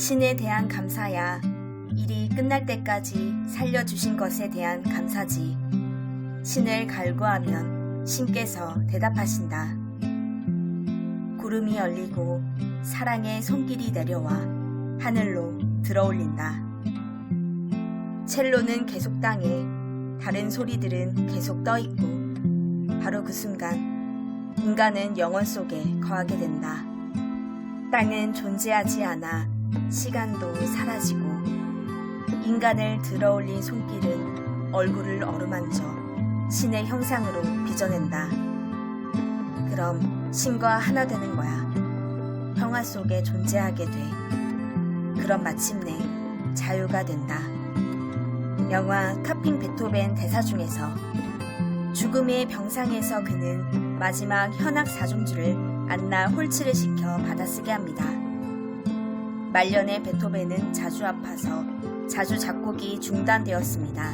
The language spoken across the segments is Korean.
신에 대한 감사야 일이 끝날 때까지 살려주신 것에 대한 감사지. 신을 갈구하면 신께서 대답하신다. 구름이 열리고 사랑의 손길이 내려와 하늘로 들어올린다. 첼로는 계속 땅에 다른 소리들은 계속 떠 있고 바로 그 순간 인간은 영원 속에 거하게 된다. 땅은 존재하지 않아 시간도 사라지고 인간을 들어올린 손길은 얼굴을 어루만져 신의 형상으로 빚어낸다. 그럼 신과 하나 되는 거야. 평화 속에 존재하게 돼. 그럼 마침내 자유가 된다. 영화 카핑 베토벤 대사 중에서 죽음의 병상에서 그는 마지막 현악 사중주를 안나 홀치를 시켜 받아쓰게 합니다. 말년에 베토벤은 자주 아파서 자주 작곡이 중단되었습니다.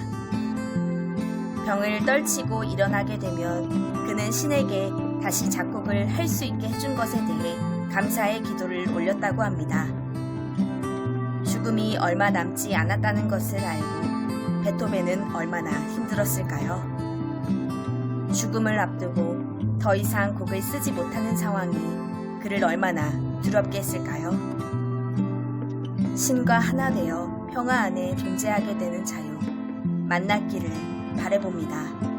병을 떨치고 일어나게 되면 그는 신에게 다시 작곡을 할 수 있게 해준 것에 대해 감사의 기도를 올렸다고 합니다. 죽음이 얼마 남지 않았다는 것을 알고 베토벤은 얼마나 힘들었을까요? 죽음을 앞두고 더 이상 곡을 쓰지 못하는 상황이 그를 얼마나 두렵게 했을까요? 신과 하나 되어 평화 안에 존재하게 되는 자유, 만났기를 바래봅니다.